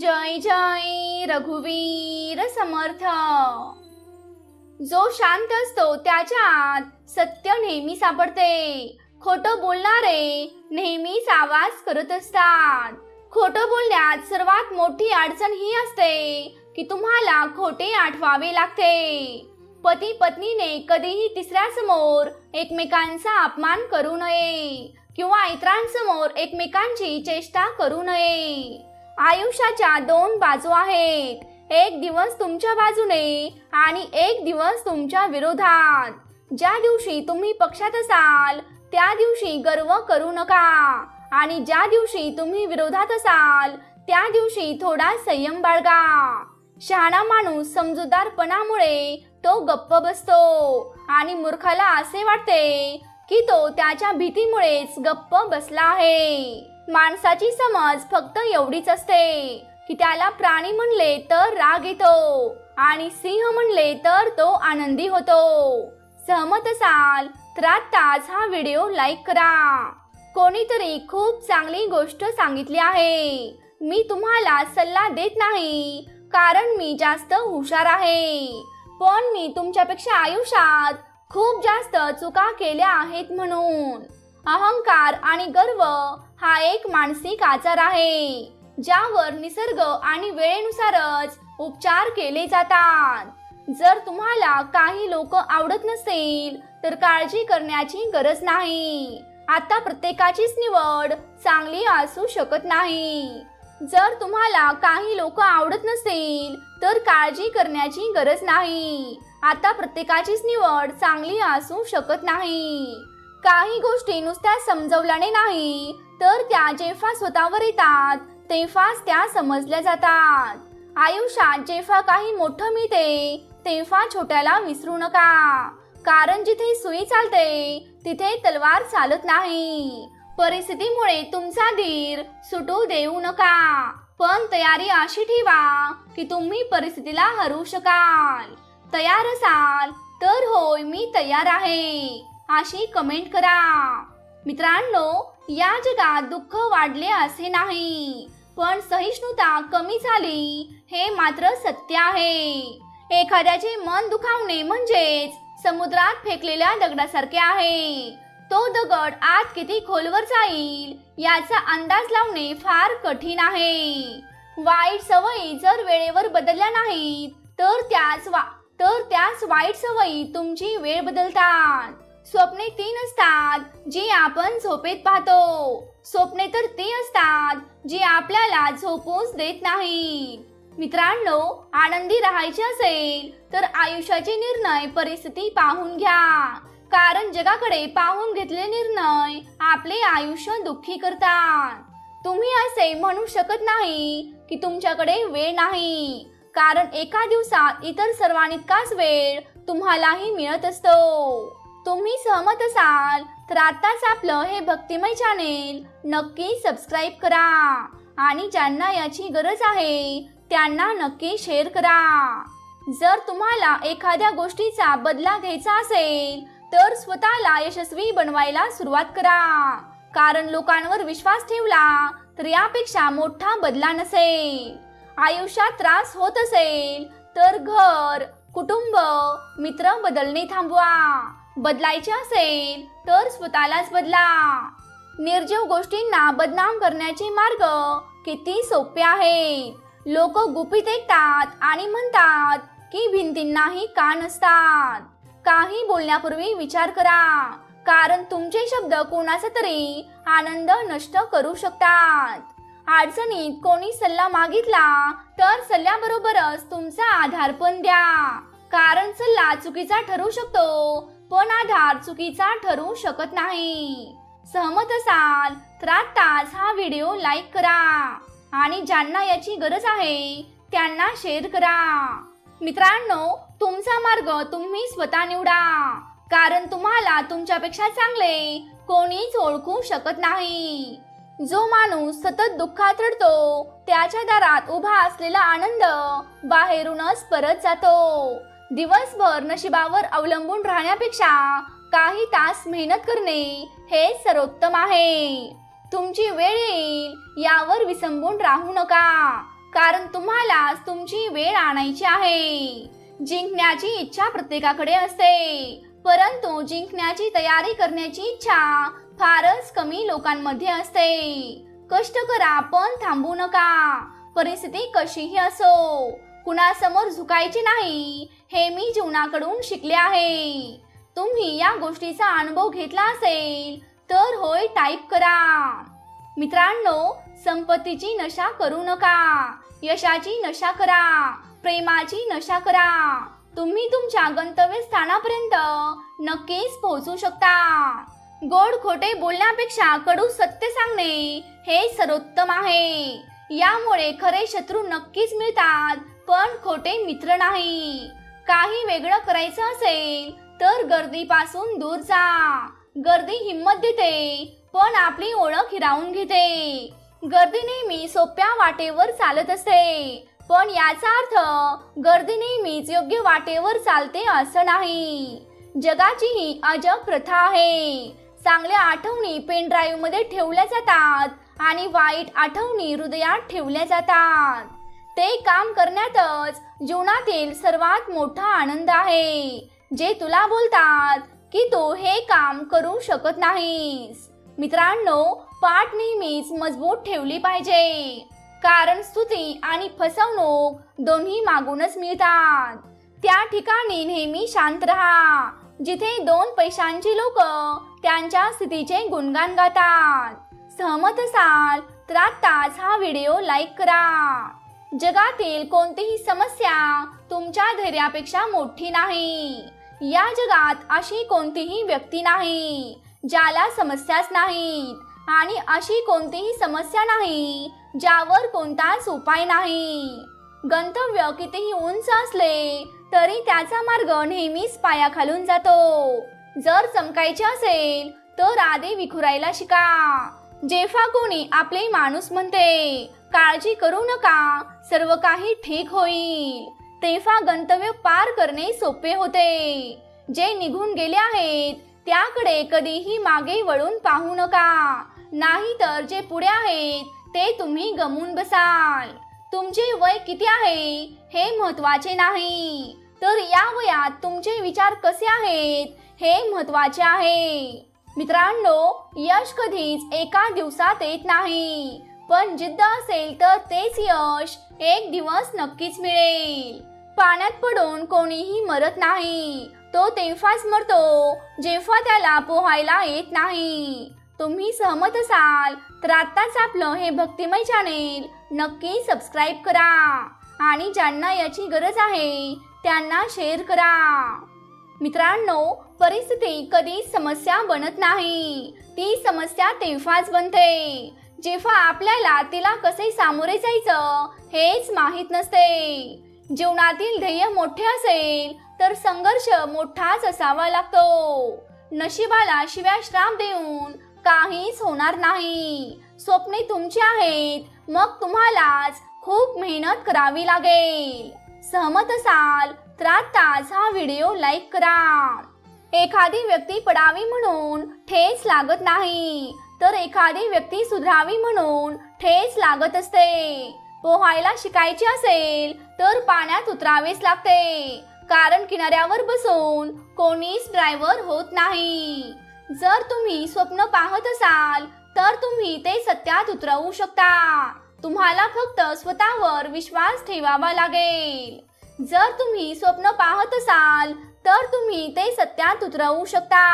जय जय रघुवीर समर्थ. जो शांत असतो त्याच्या आत सत्य नेहमी सापडते. खोटं बोलणारे नेहमीच आवाज करत असतात. खोटं बोलण्यात सर्वात मोठी अडचण ही असते की तुम्हाला खोटे आठवावे लागते. पती पत्नीने कधीही तिसऱ्यासमोर एकमेकांचा अपमान करू नये किंवा इतरांसमोर एकमेकांची चेष्टा करू नये. आयुष्याच्या दोन बाजू आहेत. एक दिवस तुमच्या बाजूने आणि एक दिवस तुमच्या विरोधात. ज्या दिवशी तुम्ही पक्षात असाल त्या दिवशी गर्व करू नका. आणि ज्या दिवशी तुम्ही विरोधात असाल त्या दिवशी थोडा संयम बाळगा. शहाणा माणूस समजूतदारपणामुळे तो गप्प बसतो आणि मूर्खाला असे वाटते की तो त्याच्या भीतीमुळेच गप्प बसला आहे. माणसाची समज फक्त एवढीच असते की त्याला प्राणी म्हणले तर राग येतो आणि सिंह म्हणले तर तो आनंदी होतो. सहमत असाल तर आत्ताच हा व्हिडिओ लाईक करा. कोणीतरी खूप चांगली गोष्ट सांगितली आहे. मी तुम्हाला सल्ला देत नाही कारण मी जास्त हुशार आहे. पण मी तुमच्यापेक्षा आयुष्यात खूप जास्त चुका केल्या आहेत म्हणून. अहंकार आणि गर्व हा एक मानसिक आजार आहे ज्यावर निसर्ग आणि वेळेनुसारच उपचार केले जातात. जर तुम्हाला काही लोक आवडत नसेल तर काळजी करण्याची गरज नाही. आता प्रत्येकाचीच निवड चांगली असू शकत नाही. जर तुम्हाला काही लोक आवडत नसेल तर काळजी करण्याची गरज नाही. आता प्रत्येकाचीच निवड चांगली असू शकत नाही. काही गोष्टी नुसत्या समजवल्याने नाही तर त्या जेव्हा स्वतःवर येतात तेव्हाच त्या समजल्या जातात. आयुष्यात जेव्हा काही मोठं मिळते तेव्हा छोट्याला विसरू नका. कारण जिथे सुई चालते तिथे तलवार चालत नाही. परिस्थितीमुळे तुमचा धीर सुटू देऊ नका. पण तयारी अशी ठेवा की तुम्ही परिस्थितीला हरवू शकाल. तयार असाल तर होय मी तयार आहे अशी कमेंट करा. मित्रांनो या जगात दुःख वाढले असे नाही. पण सहिष्णुता कमी झाली हे मात्र सत्य आहे. एखाद्याचे मन दुखावणे म्हणजेच समुद्रात फेकलेल्या दगडासारखे आहे. तो दगड आत किती खोलवर जाईल याचा अंदाज लावणे फार कठीण आहे. वाईट सवयी जर वेळेवर बदलल्या नाहीत तर त्याच वा तर त्याच वाईट सवयी तुमची वेळ बदलतात. स्वप्ने ती नसतात जी आपण झोपेत पाहतो. स्वप्ने तर ती असतात जी आपल्याला झोपूच देत नाही मित्रांनो आनंदी राहायचे असेल तर आयुष्याचे निर्णय परिस्थिती पाहून घ्या. कारण जगाकडे पाहून घेतलेले निर्णय आपले आयुष्य दुःखी करतात. तुम्ही असे म्हणू शकत नाही की तुमच्याकडे वेळ नाही. कारण एका दिवसात इतर सर्वांइतकाच वेळ तुम्हालाही मिळत असतो. तुम्ही सहमत असाल तर आताच आपलं हे भक्तिमय चॅनेल नक्की सबस्क्राईब करा. आणि ज्यांना याची गरज आहे त्यांना नक्की शेअर करा. जर तुम्हाला एखाद्या गोष्टीचा बदला घ्यायचा असेल तर स्वतःला यशस्वी बनवायला सुरुवात करा. कारण लोकांवर विश्वास ठेवला तर यापेक्षा मोठा बदला नसेल. आयुष्यात त्रास होत असेल तर घर कुटुंब मित्र बदलणे थांबवा. बदलायचे असेल तर स्वतःलाच बदला. निर्जीव गोष्टींना बदनाम करण्याचे मार्ग किती सोपे आहेत. लोक गुपित ऐकतात आणि म्हणतात की भिंतींनाही कान असतात काही बोलण्यापूर्वी विचार करा. कारण तुमचे शब्द कोणाचा तरी आनंद नष्ट करू शकतात. अडचणीत कोणी सल्ला मागितला तर सल्ल्याबरोबरच तुमचा आधार पण द्या. कारण सल्ला चुकीचा ठरू शकतो पण आधार चुकीचा ठरू शकत नाही. सहमत असाल तर आत्ताच हा व्हिडिओ लाईक करा आणि ज्यांना याची गरज आहे त्यांना शेअर करा. मित्रांनो तुमचा मार्ग तुम्ही स्वतः निवडा कारण तुम्हाला तुमच्यापेक्षा चांगले कोणीच ओळखू शकत नाही. जो माणूस सतत दुःखात रडतो त्याच्या दारात उभा असलेला आनंद बाहेरूनच परत जातो. दिवसभर नशिबावर अवलंबून राहण्यापेक्षा काही तास मेहनत करणे हे सर्वोत्तम आहे. तुमची वेळ येईल यावर विसंबून राहू नका. कारण तुम्हालाच तुमची वेळ आणायची आहे. जिंकण्याची इच्छा प्रत्येकाकडे असते. परंतु जिंकण्याची तयारी करण्याची इच्छा फारच कमी लोकांमध्ये असते. कष्ट करा पण थांबू नका. परिस्थिती कशीही असो कुणासमोर झुकायचे नाही हे मी जीवनाकडून शिकले आहे. तुम्ही या गोष्टीचा अनुभव घेतला असेल तर होय टाईप करा. मित्रांनो संपत्तीची नशा करू नका. यशाची नशा करा. प्रेमाची नशा करा. तुम्ही तुमच्या गंतव्य स्थानापर्यंत नक्कीच पोहोचू शकता. गोड खोटे बोलण्यापेक्षा कडू सत्य सांगणे हे सर्वोत्तम आहे. यामुळे खरे शत्रू नक्कीच मिळतात पण खोटे मित्र नाही. काही वेगळं करायचं असेल तर गर्दीपासून दूर जा. गर्दी हिंमत देते पण आपली ओळख हिरावून घेते. गर्दी नेहमी सोप्या वाटेवर चालत असते पण याचा अर्थ गर्दी नेहमीच योग्य वाटेवर चालते असं नाही. जगाची ही अजब प्रथा आहे. चांगल्या आठवणी पेन ड्राईव्हमध्ये ठेवल्या जातात आणि वाईट आठवणी हृदयात ठेवल्या जातात. ते काम करण्यातच जीवनातील सर्वात मोठा आनंद आहे. जे तुला बोलतात की तू हे काम करू शकत नाहीस. मित्रांनो पाठ नेहमीच मजबूत ठेवली पाहिजे. कारण स्तुती आणि फसवणूक दोन्ही मागूनच मिळतात. त्या ठिकाणी नेहमी शांत राहा. जिथे दोन पैशांची लोक त्यांच्या स्थितीचे गुणगान गातात. सहमत असाल तर आत्ताच हा व्हिडिओ लाईक करा. जगातील कोणतीही समस्या तुमच्या धैर्यापेक्षा मोठी नाही. या जगात अशी कोणतीही व्यक्ती नाही ज्याला समस्याच नाहीत आणि अशी कोणतीही समस्या नाही ज्यावर कोणताच उपाय नाही. गंतव्य कितीही उंच असले तरी त्याचा मार्ग नेहमीच पायाखालून जातो. जर चमकायचे असेल तर आधी विखुरायला शिका. जेव्हा कोणी आपले माणूस म्हणते काळजी करू नका. सर्व काही ठीक होईल. तेव्हा गंतव्य पार करणे सोपे होते. जे निघून गेले आहेत त्याकडे कधीही मागे वळून पाहू नका. नाही तर जे पुढे आहेत ते तुम्ही गमून बसाल. तुमचे वय किती आहे हे महत्त्वाचे नाही. तर या वयात तुमचे विचार कसे आहेत हे महत्त्वाचे आहे. मित्रांनो यश कधीच एका दिवसात येत नाही. पण जिद्द असेल तर तेच यश एक दिवस नक्कीच मिळेल. पाण्यात पडून कोणीही मरत नाही. तो तेव्हाच मरतो जेव्हा त्याला पोहायला येत नाही. तुम्ही सहमत असाल तर आत्ताच आपलं हे भक्तिमय चॅनेल नक्की सबस्क्राईब करा. आणि ज्यांना याची गरज आहे त्यांना शेअर करा. मित्रांनो परिस्थिती कधी समस्या बनत नाही. ती समस्या तेव्हाच बनते. जेव्हा आपल्याला तिला कसे सामोरे जायचं हेच माहीत नसते. जीवनातील ध्येय मोठे असेल तर संघर्ष मोठाच असावा लागतो. नशिबाला शिव्या श्राप देऊन काहीच होणार नाही. स्वप्ने तुमची आहेत मग तुम्हालाच खूप मेहनत करावी लागेल. सहमत असाल तर आताच हा व्हिडिओ लाईक करा. एखादी व्यक्ती पडावी म्हणून ठेच लागत नाही. तर एखादी व्यक्ती सुधारावी म्हणून ठेच लागत असते. पोहायला शिकायचे असेल तर पाण्यात उतरावेच लागते. कारण किनाऱ्यावर बसून कोणीच ड्रायव्हर होत नाही. जर तुम्ही स्वप्न पाहत असाल तर तुम्ही ते सत्यात उतरवू शकता. तुम्हाला फक्त स्वतःवर विश्वास ठेवावा लागेल. जर तुम्ही स्वप्न पाहत असाल तर तुम्ही ते सत्यात उतरवू शकता.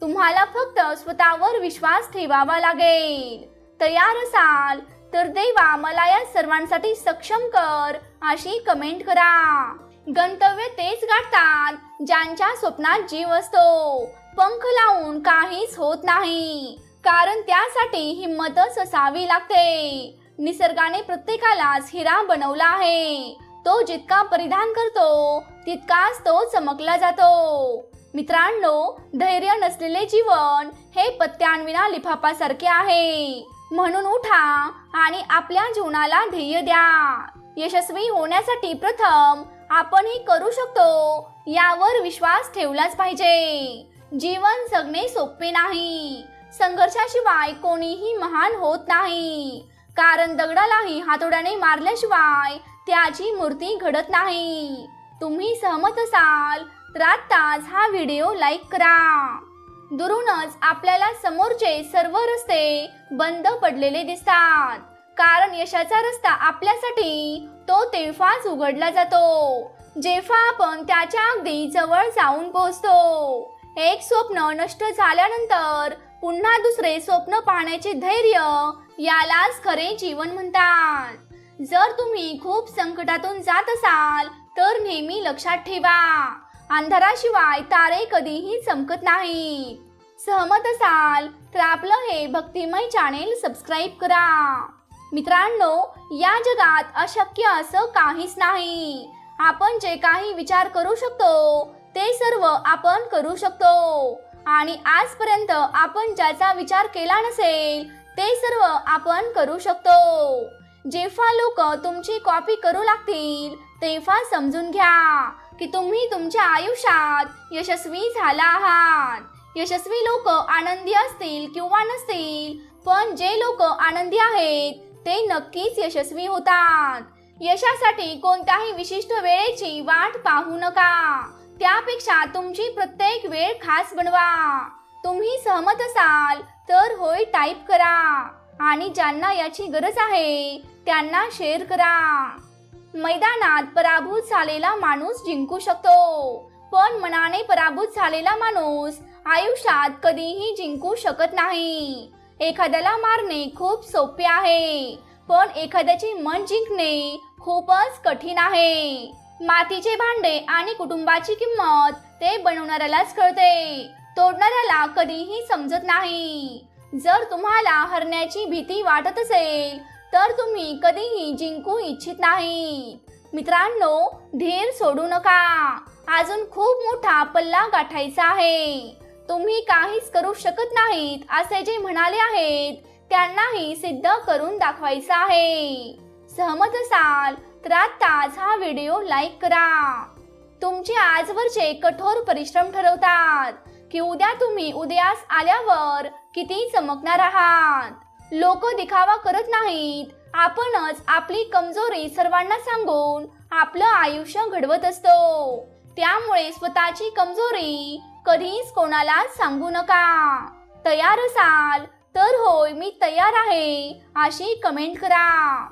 तुम्हाला फक्त स्वतःवर विश्वास ठेवावा लागेल. तयार असाल तर देवा मला या सर्वांसाठी सक्षम कर अशी कमेंट करा. गंतव्य तेच गाठतात ज्यांच्या स्वप्नात जीव असतो. पंख लावून काहीच होत नाही कारण त्यासाठी हिंमतच असावी लागते. निसर्गाने प्रत्येकालाच हिरा बनवला आहे. तो जितका परिधान करतो तितकाच तो चमकला जातो. मित्रांनो धैर्य नसलेले जीवन हे पत्त्यांविना लिफाफासारखे आहे. म्हणून उठा आणि आपल्या जीवनाला ध्येय द्या. यशस्वी होण्यासाठी प्रथम आपण हे करू शकतो यावर विश्वास ठेवलाच पाहिजे. जीवन जगणे सोपे नाही. संघर्षाशिवाय कोणीही महान होत नाही. कारण दगडालाही हातोड्याने मारल्याशिवाय त्याची मूर्ती घडत नाही. तुम्ही सहमत असाल तर आत्ताच हा व्हिडिओ लाईक करा. दुरूनच आपल्याला समोरचे सर्व रस्ते बंद पडलेले दिसतात. कारण यशाचा रस्ता आपल्यासाठी तो तेव्हाच उघडला जातो. जेव्हा आपण त्याच्या अगदी जवळ जाऊन पोहोचतो एक स्वप्न नष्ट झाल्यानंतर पुन्हा दुसरे स्वप्न पाहण्याचे धैर्य यालाच खरे जीवन म्हणतात. जर तुम्ही खूप संकटातून जात असाल तर नेहमी लक्षात ठेवा. अंधाराशिवाय तारे कधीही चमकत नाही सहमत असाल तर आपलं हे भक्तिमय चॅनेल सबस्क्राईब करा. मित्रांनो या जगात अशक्य असं काहीच नाही. आपण जे काही विचार करू शकतो ते सर्व आपण करू शकतो. आणि आजपर्यंत आपण ज्याचा विचार केला नसेल ते सर्व आपण करू शकतो. जेव्हा लोक तुमची कॉपी करू लागतील तेव्हा समजून घ्या. की तुम्ही तुमच्या आयुष्यात यशस्वी झाला आहात. यशस्वी लोक आनंदी असतील किंवा नसतील पण जे लोक आनंदी आहेत ते नक्कीच यशस्वी होतात. यशासाठी कोणत्याही विशिष्ट वेळेची वाट पाहू नका. त्यापेक्षा तुमची प्रत्येक वेळ खास बनवा. तुम्ही सहमत असाल तर होय टाईप करा. आणि ज्यांना याची गरज आहे त्यांना शेअर करा. मैदानात पराभूत झालेला माणूस जिंकू शकतो. पण मनाने पराभूत झालेला माणूस आयुष्यात कधीही जिंकू शकत नाही. एखाद्याला मारणे खूप सोपे आहे पण एखाद्याचे मन जिंकणे खूपच कठीण आहे. मातीचे भांडे आणि कुटुंबाची किंमत ते बनवणाऱ्यालाच कळते. तोडणाऱ्याला कधीही समजत नाही. जर तुम्हाला हरण्याची भीती वाटत असेल तर तुम्ही कधीही जिंकू इच्छित नाही मित्रांनो धीर सोडू नका. अजून खूप मोठा पल्ला गाठायचा आहे. तुम्ही काहीच करू शकत नाहीत असे जे म्हणाले आहेत त्यांनाही सिद्ध करून दाखवायचं आहे. सहमत असाल तर आत्ताच हा व्हिडिओ लाईक करा. तुमचे आजवरचे कठोर परिश्रम ठरवतात की उद्या तुम्ही उदयास आल्यावर किती चमकणार आहात? लोक दिखावा करत नाहीत. आपणच आपली कमजोरी सर्वांना सांगून आपलं आयुष्य घडवत असतो. त्यामुळे स्वतःची कमजोरी कधीच कोणाला सांगू नका. तयार असाल तर होय मी तयार आहे अशी कमेंट करा.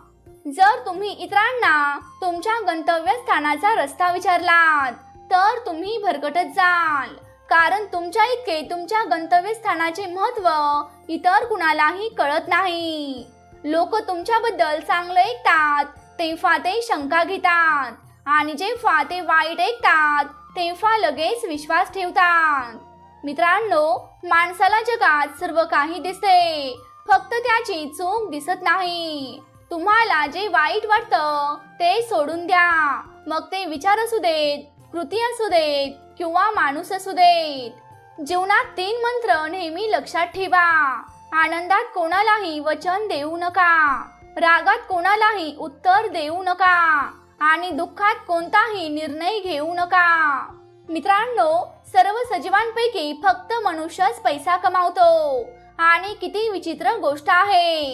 जर तुम्ही इतरांना तुमच्या गंतव्यस्थानाचा रस्ता विचारलात तर तुम्ही भरकटत जाल. कारण तुमच्या इतके तुमच्या गंतव्यस्थानाचे महत्त्व इतर कुणालाही कळत नाही. लोक तुमच्याबद्दल चांगलं ऐकतात तेव्हा ते शंका घेतात. आणि जेव्हा ते वाईट ऐकतात तेव्हा लगेच विश्वास ठेवतात. मित्रांनो माणसाला जगात सर्व काही दिसते. फक्त त्याची चूक दिसत नाही. तुम्हाला जे वाईट वाटतं ते सोडून द्या. मग ते विचार असू देत कृती असू देत किंवा माणूस असू देत. जीवनात तीन मंत्र नेहमी लक्षात ठेवा. आनंदात कोणालाही वचन देऊ नका. रागात कोणालाही उत्तर देऊ नका. आणि दुःखात कोणताही निर्णय घेऊ नका. मित्रांनो सर्व सजीवांपैकी फक्त मनुष्यच पैसा कमावतो. आणि किती विचित्र गोष्ट आहे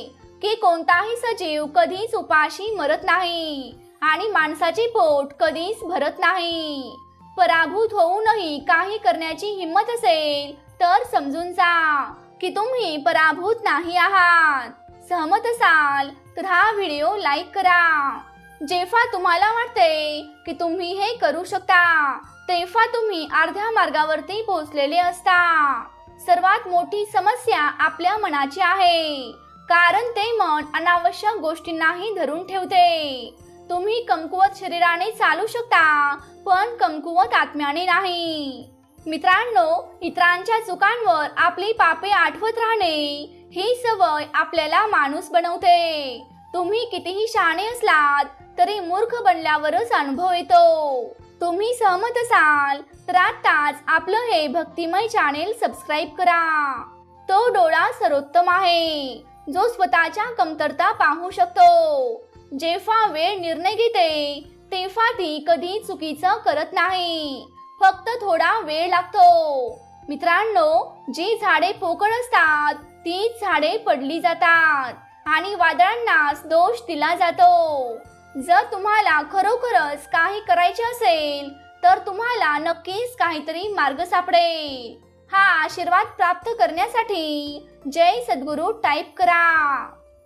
की कोणताही सजीव कधीच उपाशी मरत नाही. आणि माणसाची पोट कधीच भरत नाही. पराभूत होऊनही काही करण्याची हिंमत असेल तर समजून जा की तुम्ही पराभूत नाही आहात. सहमत असाल तर हा व्हिडिओ लाईक करा. जेव्हा तुम्हाला वाटते की तुम्ही हे करू शकता तेव्हा तुम्ही अर्ध्या मार्गावरती पोहोचलेले असता. सर्वात मोठी समस्या आपल्या मनाची आहे कारण ते मन अनावश्यक गोष्टींनाही धरून ठेवते. तुम्ही कमकुवत शरीराने चालू शकता पण कमकुवत आत्म्याने नाही. मित्रांनो इतरांच्या चुकांवर आपली पापे आठवत राहणे ही सवय आपल्याला माणूस बनवते. तुम्ही कितीही शहाणे असलात तरी मूर्ख बनल्यावरच अनुभव येतो. तुम्ही सहमत असाल तर आताच आपलं हे भक्तिमय चॅनेल सबस्क्राईब करा. तो डोळा सर्वोत्तम आहे जो स्वतःच्या कमतरता पाहू शकतो. जेव्हा वेळ निर्णय घेते तेव्हा ती कधी चुकीचं करत नाही. फक्त थोडा वेळ लागतो. मित्रांनो जी झाडे पोकळ असतात ती झाडे पडली जातात आणि वादळांनाच दोष दिला जातो. जर तुम्हाला खरोखरच काही करायचे असेल तर तुम्हाला नक्कीच काहीतरी मार्ग सापडेल. हा आशीर्वाद प्राप्त करण्यासाठी जय सद्गुरू टाईप करा.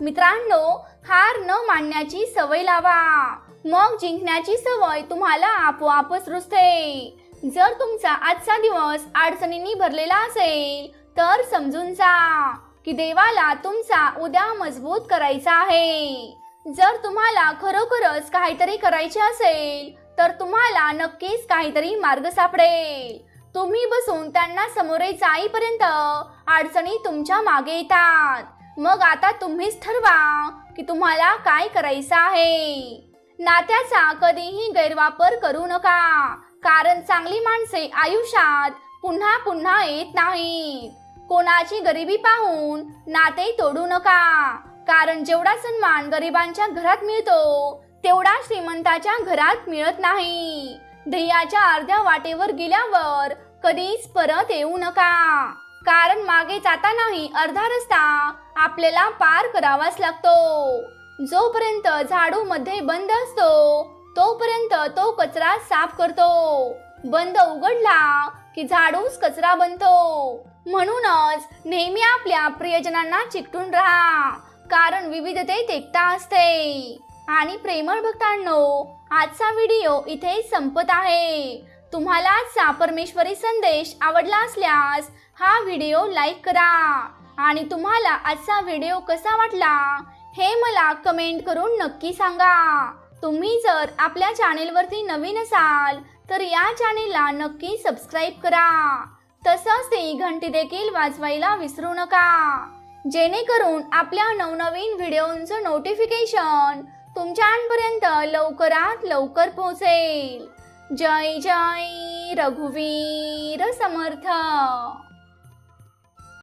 मित्रांनो हार न मानण्याची सवय लावा. मग जिंकण्याची सवय तुम्हाला आपोआपच रुजते. जर तुमचा आजचा दिवस अडचणींनी भरलेला असेल तर समजून जा की देवाला तुमचा उद्या मजबूत करायचा आहे. जर तुम्हाला खरोखरच काहीतरी करायचे असेल तर तुम्हाला नक्कीच काहीतरी मार्ग सापडेल. तुम्ही बसून त्यांना समोरे जाईपर्यंत अडचणी तुमच्या मागे येतात. मग आता तुम्हीच ठरवा की तुम्हाला काय करायचं आहे. नात्याचा कधीही गैरवापर करू नका कारण चांगली माणसे आयुष्यात पुन्हा पुन्हा येत नाहीत. कोणाची गरिबी पाहून नाते तोडू नका कारण जेवढा सन्मान गरिबांच्या घरात मिळतो तेवढा श्रीमंताच्या घरात मिळत नाही. ध्येयाच्या अर्ध्या वाटेवर गेल्यावर कधीच परत येऊ नका. कारण मागे जातानाही अर्धा रस्ता आपल्याला पार करावाच लागतो. जोपर्यंत झाडू मध्ये बंद असतो तोपर्यंत तो कचरा साफ करतो. बंद उघडला की झाडूच कचरा बनतो. म्हणूनच नेहमी आपल्या प्रियजनांना चिकटून राहा कारण विविधतेत एकता असते. आणि प्रेमळ भक्तांनो आजचा व्हिडिओ इथे संपत आहे. तुम्हाला आजचा परमेश्वरी संदेश आवडला असल्यास हा व्हिडिओ लाईक करा. आणि तुम्हाला आजचा व्हिडिओ कसा वाटला हे मला कमेंट करून नक्की सांगा. तुम्ही जर आपल्या चॅनेलवरती नवीन असाल तर या चॅनेलला नक्की सबस्क्राईब करा. तसंच ती घंटी देखील वाजवायला विसरू नका. जेणेकरून आपल्या नवनवीन व्हिडिओंचं नोटिफिकेशन तुमच्यापर्यंत लवकरात लवकर पोहोचेल. जय जय रघुवीर समर्थ।